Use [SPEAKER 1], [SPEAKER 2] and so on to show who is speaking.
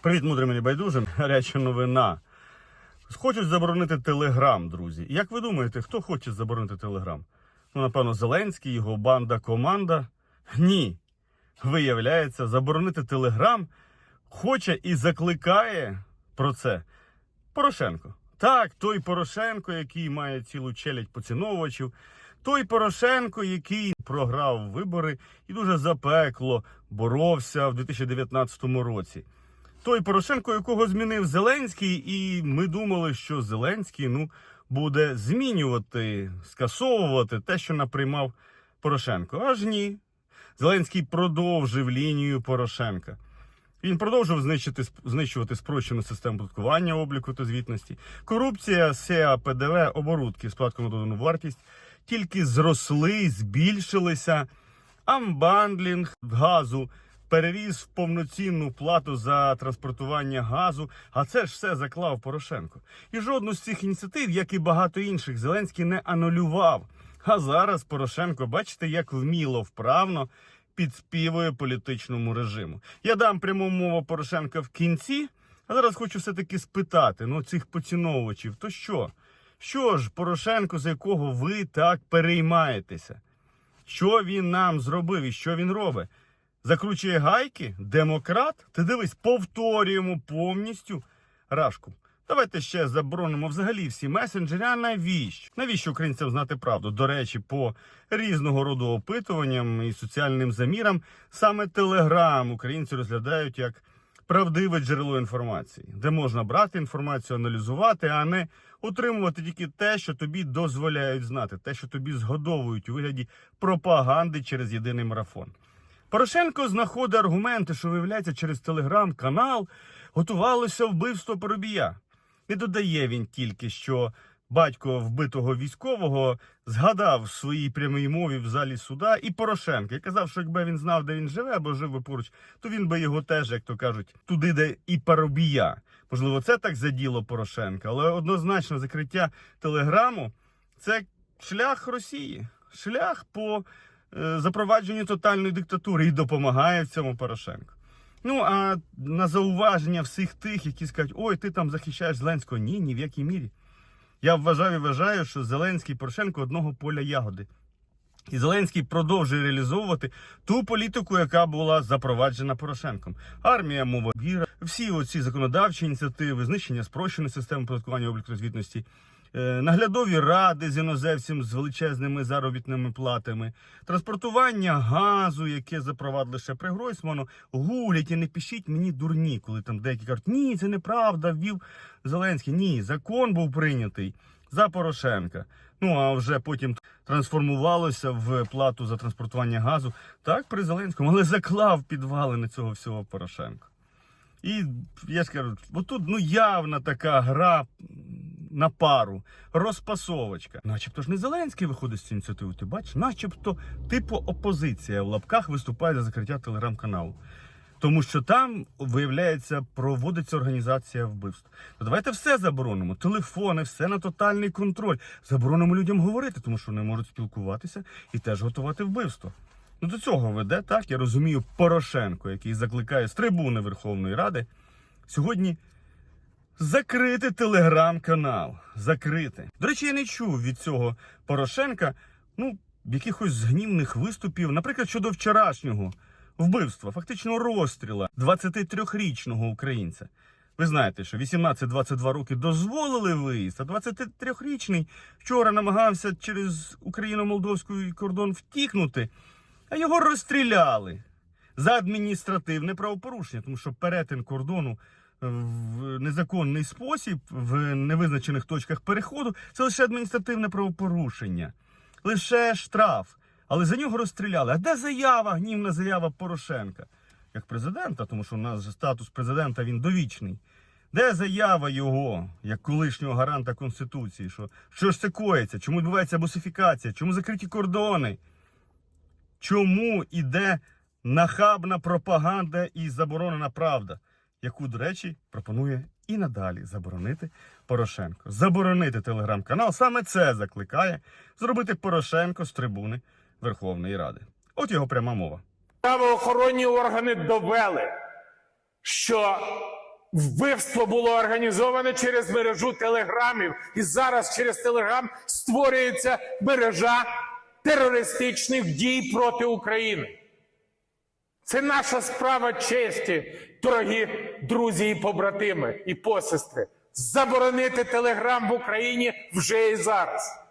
[SPEAKER 1] Привіт, мудрим і небайдужим. Гаряча новина. Хочуть заборонити Телеграм, друзі. Як ви думаєте, хто хоче заборонити Телеграм? Ну, напевно, Зеленський, його банда, команда. Ні. Виявляється, заборонити Телеграм хоче і закликає про це Порошенко. Так, той Порошенко, який має цілу челядь поціновувачів, той Порошенко, який програв вибори і дуже запекло боровся в 2019 році. Той Порошенко, якого змінив Зеленський, і ми думали, що Зеленський ну, буде змінювати, скасовувати те, що наприймав Порошенко. Аж ні. Зеленський продовжив лінію Порошенка. Він продовжив знищити, знищувати спрощену систему податкування обліку та звітності. Корупція, СЕА, ПДВ, оборудки з на додану вартість тільки зросли, збільшилися. Амбандлінг газу перевіз в повноцінну плату за транспортування газу. А це ж все заклав Порошенко. І жодну з цих ініціатив, як і багато інших, Зеленський не анулював. А зараз Порошенко, бачите, як вміло, вправно підспівує політичному режиму. Я дам пряму мову Порошенка в кінці, а зараз хочу все-таки спитати ну, цих поціновувачів, то що? Що ж, Порошенко, за якого ви так переймаєтеся? Що він нам зробив і що він робить? Закручує гайки? Демократ? Ти дивись, повторюємо повністю рашку. Давайте ще заборонимо взагалі всі месенджери. А навіщо? Навіщо українцям знати правду? До речі, по різного роду опитуванням і соціальним замірам саме Телеграм українці розглядають як правдиве джерело інформації, де можна брати інформацію, аналізувати, а не отримувати тільки те, що тобі дозволяють знати, те, що тобі згодовують у вигляді пропаганди через єдиний марафон. Порошенко знаходить аргументи, що виявляється через телеграм-канал готувалося вбивство Поробія. Не додає він тільки, що батько вбитого військового згадав в своїй прямій мові в залі суда і Порошенка. І казав, що якби він знав, де він живе або жив поруч, то він би його теж, як то кажуть, туди, де і Парубія. Можливо, це так заділо Порошенка, але однозначно закриття телеграму це шлях Росії, шлях по запровадженню тотальної диктатури і допомагає в цьому Порошенко. Ну а на зауваження всіх тих, які скажуть, ой, ти там захищаєш Зеленського. Ні, ні в якій мірі. Я вважаю і вважаю, що Зеленський і Порошенко одного поля ягоди. І Зеленський продовжує реалізовувати ту політику, яка була запроваджена Порошенком. Армія, мова віра, всі оці законодавчі ініціативи, знищення спрощеної системи податкування обліку звітності, е, наглядові ради з іноземцем з величезними заробітними платами, транспортування газу, яке запровадили ще при Гройсману, гулять і не пишіть мені дурні, коли там деякі кажуть, ні, це неправда, ввів Зеленський. Ні, закон був прийнятий за Порошенка. Ну а вже потім трансформувалося в плату за транспортування газу. Так, при Зеленському, але заклав підвалини цього всього Порошенко. І я ж кажу, отут ну явна така гра на пару, розпасовочка. Начебто ж не Зеленський виходить з цієї ініціативи, ти бачиш, начебто, типу опозиція в лапках виступає за закриття телеграм-каналу. Тому що там, виявляється, проводиться організація вбивств. То давайте все заборонимо. Телефони, все на тотальний контроль. Заборонимо людям говорити, тому що вони можуть спілкуватися і теж готувати вбивство. Ну до цього веде так. Я розумію Порошенко, який закликає з трибуни Верховної Ради сьогодні закрити телеграм-канал. Закрити. До речі, я не чув від цього Порошенка ну, якихось згнівних виступів, наприклад, щодо вчорашнього вбивства, фактично розстріла 23-річного українця. Ви знаєте, що 18-22 роки дозволили виїзд, а 23-річний вчора намагався через Україно-Молдовський кордон втікнути, а його розстріляли за адміністративне правопорушення, тому що перетин кордону в незаконний спосіб в невизначених точках переходу це лише адміністративне правопорушення, лише штраф. Але за нього розстріляли. А де заява, гнівна заява Порошенка як президента, тому що у нас же статус президента він довічний. Де заява його, як колишнього гаранта Конституції? Що, що ж це коїться? Чому відбувається босифікація? Чому закриті кордони? Чому іде нахабна пропаганда і заборонена правда, яку, до речі, пропонує і надалі заборонити Порошенко. Заборонити телеграм-канал. Саме це закликає зробити Порошенко з трибуни Верховної Ради. От його пряма мова.
[SPEAKER 2] Правоохоронні органи довели, що Вбивство було організоване через мережу телеграмів, і зараз через телеграм створюється мережа терористичних дій проти України. Це наша справа честі, дорогі друзі і побратими і посестри. Заборонити телеграм в Україні вже і зараз.